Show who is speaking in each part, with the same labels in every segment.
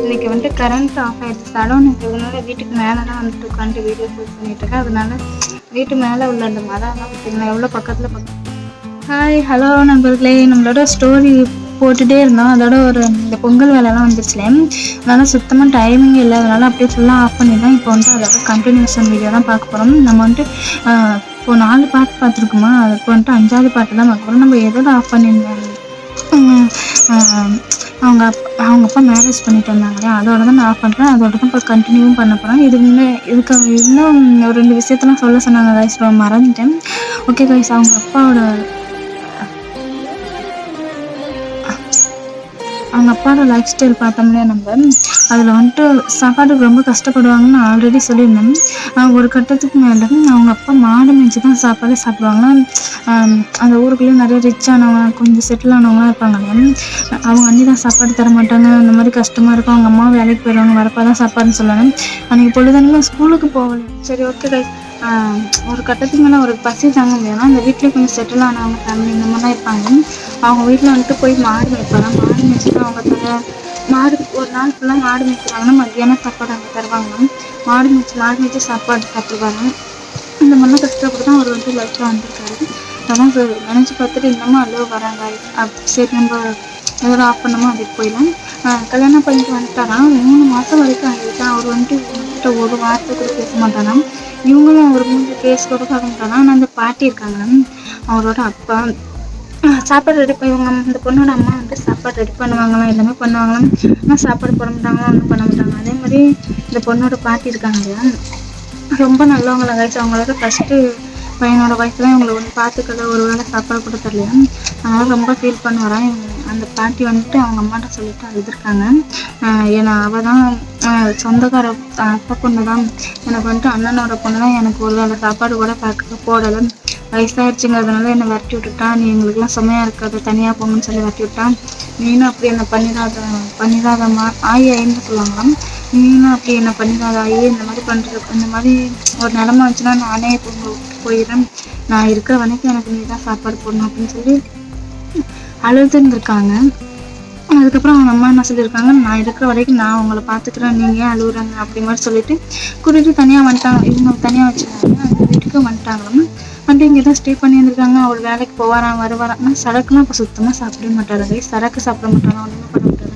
Speaker 1: இன்னைக்கு வந்து current off ஆயிடுச்சு. சடவுன் இருக்கிறதுனால வீட்டுக்கு மேலே தான் வந்துட்டு உட்காந்து வீடியோ ஷூட் பண்ணிட்டு இருக்கேன். அதனால வீட்டு மேலே உள்ள அந்த மரம் தான் பார்த்தீங்கன்னா எவ்வளோ பக்கத்தில் பக்கம் ஹாய் ஹலோ நண்பர்களே. நம்மளோட ஸ்டோரி போட்டுகிட்டே இருந்தோம். அதோட ஒரு இந்த பொங்கல் வேலைலாம் வந்துருச்சுலே. அதனால் சுத்தமாக டைமிங் இல்லை. அதனால் அப்படியே ஃபுல்லாக ஆஃப் பண்ணிடலாம் இப்போ வந்து அதோட கண்டினியூஷன் வீடியோ தான் பார்க்க போகிறோம் நம்ம வந்துட்டு இப்போ நாலு பாட்டு பார்த்துருக்குமா? அதுக்கு வந்துட்டு அஞ்சாவது பாட்டு தான் பார்க்க போகிறோம் நம்ம எதோட ஆஃப் பண்ணியிருந்தாங்க அவங்க அப்பா அவங்க அப்பா மேரேஜ் பண்ணிட்டு வந்தாங்களே அதோட தான் நான் ஆஃப் பண்ணுறேன் அதோட தான் இப்போ கண்டினியூவும் பண்ண போகிறேன் இதுக்கு முன்னே இதுக்கு இன்னும் ஒரு ரெண்டு விஷயத்தெல்லாம் சொல்ல சொன்னாங்க கைஸ் மறந்துட்டேன். ஓகே கைஸ் அவங்க அப்பாவோட அவங்க அப்பாவோட லைஃப் ஸ்டைல் பார்த்தோம்னா நம்ம அதில் வந்துட்டு சாப்பாட்டுக்கு ரொம்ப கஷ்டப்படுவாங்கன்னு ஆல்ரெடி சொல்லியிருந்தேன். ஒரு கட்டத்துக்கு மேலே அவங்க அப்பா மாடு மேய்ச்சி தான் சாப்பாடு சாப்பிடுவாங்கன்னா அந்த ஊருக்குள்ளேயும் நிறைய ரிச் ஆனவங்க கொஞ்சம் செட்டில் ஆனவங்களாம் இருப்பாங்க அவங்க அண்ணி தான் சாப்பாடு தர மாட்டாங்க அந்த மாதிரி கஷ்டமாக இருக்கும். அவங்க அம்மா வேலைக்கு போயிடுவாங்க வரப்பா தான் சாப்பாடுன்னு சொல்லுவாங்க. அன்றைக்கி பொழுதெல்லாம் ஸ்கூலுக்கு போகல. சரி ஓகே கைஸ் ஒரு கட்டத்துக்கு மேலே ஒரு பசி தாங்க முடியும்னா அந்த வீட்டிலே கொஞ்சம் செட்டில் ஆனவங்க ஃபேமிலி இந்த மாதிரிலாம் இருப்பாங்க. அவங்க வீட்டில் வந்துட்டு போய் மாடு மேய்ப்பாங்க. மாடு மேய்ச்சிட்டு அவங்க தர மாடு ஒரு நாள் ஃபுல்லாக மாடு மேய்க்கிறாங்கன்னா மத்தியானம் சாப்பாடு அங்கே தருவாங்க. மாடு மேய்ச்சி மாடு மேய்ச்சி சாப்பாடு சாப்பிடுவாங்க இந்த மாதிரிலாம் கஷ்டப்பட்டு தான் அவர் வந்து லைஃப்பில் வந்திருக்காரு. அதான் சார் நினச்சி பார்த்துட்டு இன்னமும் அழுவ வராங்க. சரி நம்ம எதாவது ஆஃப் பண்ணமோ அதுக்கு போயிடலாம். கல்யாணம் பண்ணிட்டு வந்துட்டாராம் மூணு மாதம் வரைக்கும் ஆகிடுச்சா? அவர் வந்துட்டு ஒரு வார்த்தை கூட பேச மாட்டாராம் இவங்களும் ஒரு மூஞ்சி கேஸ் கூட பார்க்க மாட்டாராம் ஆனால் அந்த பாட்டி இருக்காங்க. அவரோட அப்பா. சாப்பாடு ரெடி பண்ணி இவங்க இந்த பொண்ணோட அம்மா வந்து சாப்பாடு ரெடி பண்ணுவாங்களாம் எல்லாமே பண்ணுவாங்களாம். ஆனால் சாப்பாடு போட மாட்டாங்களா ஒன்றும் பண்ண மாட்டாங்க அதே மாதிரி இந்த பொண்ணோட பாட்டி இருக்காங்க இல்லையா? ரொம்ப நல்லவங்கள கைஸ் அவங்களோட ஃபஸ்ட்டு பையனோட வயசுலாம் இவங்களை ஒன்று பார்த்துக்கல. ஒரு வேளை சாப்பாடு கூட தரலையா? அதனால ரொம்ப ஃபீல் பண்ணுவாராம் இவங்க? அந்த பாட்டி வந்துட்டு அவங்க அம்மாட்ட சொல்லிட்டு அழுதுருக்காங்க ஏன்னா அவள் தான் சொந்தக்கார அப்பா பொண்ணு தான் எனக்கு வந்துட்டு அண்ணனோட பொண்ணு தான் எனக்கு ஒரு வேளை சாப்பாடு கூட பார்க்க போடலை. வயசாயிடுச்சுங்கிறதுனால என்னை விரட்டி விட்டுட்டான் நீ எங்களுக்குலாம் சுமையாக இருக்காது. தனியாக போங்கன்னு சொல்லி விரட்டி விட்டான் நீனும் அப்படி என்னை பண்ணிடாத பண்ணிடாதம்மா. ஆயி ஆயின்னு சொல்லுவாங்களாம். நீனும் அப்படி என்ன பண்ணிடாத. ஆயி இந்த மாதிரி பண்ணுறது இந்த மாதிரி ஒரு நிலமை வந்துச்சுன்னா நானே இப்போ போயிடுறேன். நான் இருக்கிற வரைக்கும் எனக்கு நீ தான் சாப்பாடு போடணும் அப்படின்னு சொல்லி அழுதுருந்துருக்காங்க அதுக்கப்புறம் அவங்க அம்மா என்ன சொல்லியிருக்காங்க நான் இருக்கிற வரைக்கும் நான் உங்களை பார்த்துக்கிறேன். நீங்கள் ஏன் அழுகுறாங்க அப்படி மாதிரி சொல்லிட்டு கூட்டிகிட்டு தனியாக வந்துட்டாங்க. இவங்க தனியாக வச்சுருக்காங்க அந்த வீட்டுக்கு வந்துட்டாங்களாம். வந்துட்டு இங்கே தான் ஸ்டே பண்ணி இருந்திருக்காங்க அவர் வேலைக்கு போவாராம் வருவாராம் ஆனால் சரக்குலாம் இப்போ சுத்தமாக சாப்பிட மாட்டாரு. சரக்கு சாப்பிட மாட்டாராம் ஒன்றுமே பண்ண மாட்டாங்க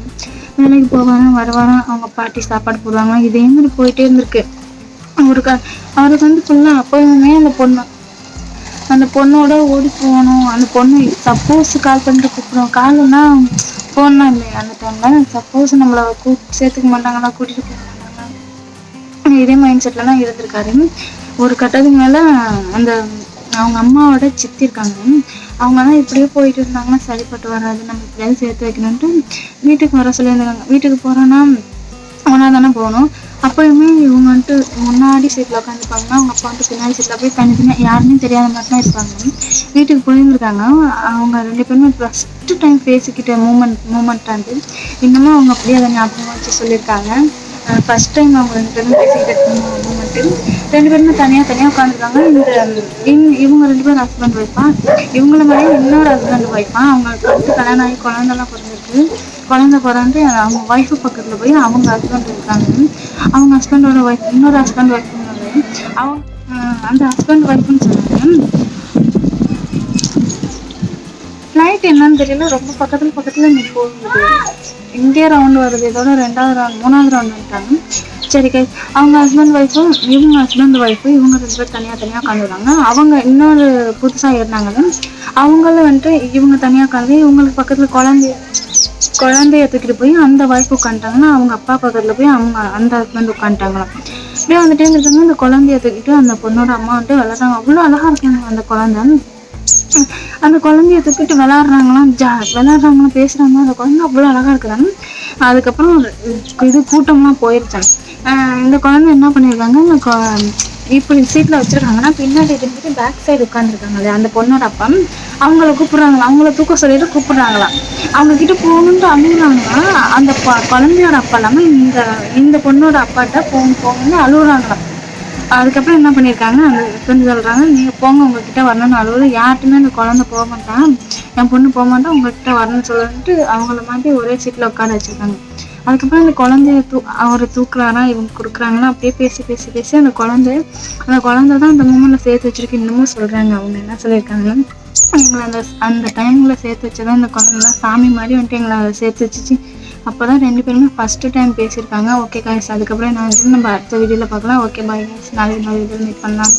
Speaker 1: வேலைக்கு போவாராம் வருவாராம் அவங்க பாட்டி சாப்பாடு போடுவாங்க இதே மாதிரி போயிட்டே இருந்திருக்கு. அவருக்கு அவருக்கு வந்து ஃபுல்லாக அப்போவுமே அந்த பொண்ணு அந்த பொண்ணோட ஓடி போகணும். அந்த பொண்ணு சப்போஸ் கால் பண்ணிட்டு கூப்பிடுவோம் காலன்னா ஃபோன்னா இல்லையா அந்த டைமில் சப்போஸ் நம்மளை கூ சேர்த்துக்க மாட்டாங்களா? கூட்டிகிட்டு போக மாட்டாங்களா? இதே மைண்ட் செட்டில் தான் இருந்திருக்காரு. ஒரு கட்டத்துக்கு மேலே அந்த அவங்க அம்மாவோட சித்தி இருக்காங்க. அவங்க இப்படியே போயிட்டு இருந்தாங்கன்னா சரிப்பட்டு வராது. நம்ம எப்படியாவது சேர்த்து வைக்கணுன்ட்டு வீட்டுக்கு வர சொல்லியிருந்தாங்க. வீட்டுக்கு போகிறோன்னா ஒன்றா தானே போகணும். அப்போயுமே இவங்க வந்துட்டு முன்னாடி சீட்டில் உட்காந்துருப்பாங்கன்னா அவங்க அப்பா வந்து பின்னாடி சீட்டில் போய் தனித்தனியாக யாருமே தெரியாத மாதிரி தான் இருப்பாங்க. வீட்டுக்கு போயிருந்துருக்காங்க. அவங்க ரெண்டு பேருமே ஃபஸ்ட்டு டைம் பேசிக்கிட்ட மூமெண்ட் மூமெண்ட் வந்து இன்னமும் அவங்க அப்படியே அதை ஞாபகம் வச்சு சொல்லியிருக்காங்க. ஃபர்ஸ்ட் டைம் அவங்க ரெண்டு பேரும் பேசிக்கிட்டு மூமெண்ட்டு ரெண்டு பேருமே தனியாக தனியாக உட்காந்துருக்காங்க இந்த இவங்க இவங்க ரெண்டு பேரும் ஹஸ்பண்ட் ஒய்ஃபா இவங்கள மாதிரி இன்னொரு ஹஸ்பண்ட் ஒய்ஃபா அவங்களுக்கு வந்து கல்யாணம் ஆகி குழந்தெல்லாம் பிறந்திருக்கு. குழந்தை பிறந்து அவங்க ஒய்ஃபு பக்கத்தில் போய் அவங்க ஹஸ்பண்ட் இருக்காங்க. அவங்க ஹஸ்பண்டோட ஒய்ஃப் இன்னொரு ஹஸ்பண்ட் ஒய்ஃப் அவங்க அந்த ஹஸ்பண்ட் ஒய்ஃப்னு சொன்னாங்க. ஃப்ளைட் என்னன்னு தெரியல ரொம்ப பக்கத்துல பக்கத்துல நீ இங்கே ரவுண்ட் வருது. இதோட ரெண்டாவது ரவுண்ட் மூணாவது ரவுண்ட் வந்துட்டாங்க. சரி கை அவங்க ஹஸ்பண்ட் ஒய்ஃபும் இவங்க ஹஸ்பண்ட் ஒய்ஃபும் இவங்க ரெண்டு பேர் தனியாக தனியாக உட்காந்துருக்காங்க அவங்க இன்னொரு புதுசாக ஏறினாங்கன்னு அவங்களும் வந்துட்டு இவங்க தனியாக உட்காந்து இவங்களுக்கு பக்கத்தில் குழந்தைய குழந்தைய தூக்கிட்டு போய் அந்த ஒய்ஃப் உட்காந்துட்டாங்கன்னா அவங்க அப்பா பக்கத்தில் போய் அவங்க அந்த ஹஸ்பண்ட் உட்காந்துட்டாங்களாம் அப்படியே வந்துட்டே இருந்துட்டாங்க. அந்த குழந்தைய தூக்கிட்டு அந்த பொண்ணோட அம்மா வந்துட்டு வளர்த்தாங்க அவ்வளோ அழகாக இருக்காங்க அந்த குழந்தை. அந்த குழந்தைய தூக்கிட்டு விளாட்றாங்களாம் ஜா விளாட்றாங்களாம் பேசுகிறாங்க அந்த குழந்தை அவ்வளோ அழகாக இருக்கிறாங்க அதுக்கப்புறம் இது கூட்டம்லாம் போயிருச்சாங்க இந்த குழந்தை என்ன பண்ணியிருக்காங்க இந்த கொ- இப்படி சீட்டில் வச்சிருக்காங்கன்னா பின்னாடி இருந்துட்டு பேக் சைடு உட்காந்துருக்காங்களே அந்த பொண்ணோட அப்பா. அவங்கள கூப்பிட்றாங்களா அவங்கள தூக்க சொல்லிட்டு கூப்பிட்றாங்களா அவங்கக்கிட்ட போகணுன்ட்டு அழுகுறாங்களா அந்த ப- குழந்தையோட அப்பா இல்லாமல் இந்த இந்த பொண்ணோட அப்பாட்ட போகணும் போகணும்னு அழுகுறாங்களா அதுக்கப்புறம் என்ன பண்ணியிருக்காங்க அந்த ஹஸ்பண்ட் சொல்கிறாங்க நீங்கள் போங்க உங்ககிட்ட வரணும்னு அழுவது. யார்ட்டுமே அந்த குழந்தை போக மாட்டான். என் பொண்ணு போக மாட்டான் உங்ககிட்ட வரணும்னு சொல்லிட்டு அவங்கள மாதிரி ஒரே சீட்டில் உட்கார வச்சுருக்காங்க. அதுக்கப்புறம் அந்த குழந்தைய தூ அவர் தூக்குறாரா இவங்க கொடுக்குறாங்களா அப்படியே பேசி பேசி பேசி அந்த குழந்தை அந்த குழந்தை தான் அந்த மூமெண்ட்டில் சேர்த்து வச்சுருக்கு. இன்னமும் சொல்கிறாங்க அவங்க என்ன சொல்லியிருக்காங்க எங்களை அந்த அந்த டைமில் சேர்த்து வச்சதான் அந்த குழந்தைலாம் சாமி மாதிரி வந்துட்டு எங்களை அதை சேர்த்து வச்சுச்சு. அப்போ தான் ரெண்டு பேருமே ஃபஸ்ட்டு டைம் பேசியிருக்காங்க. ஓகே காய்ஸ் அதுக்கப்புறம் நான் நம்ம அடுத்த வீடியோவில் பார்க்கலாம். ஓகே பாய் காய்ஸ் நாளைக்கு நாலு வீடியோவில் மீட் பண்ணலாம்.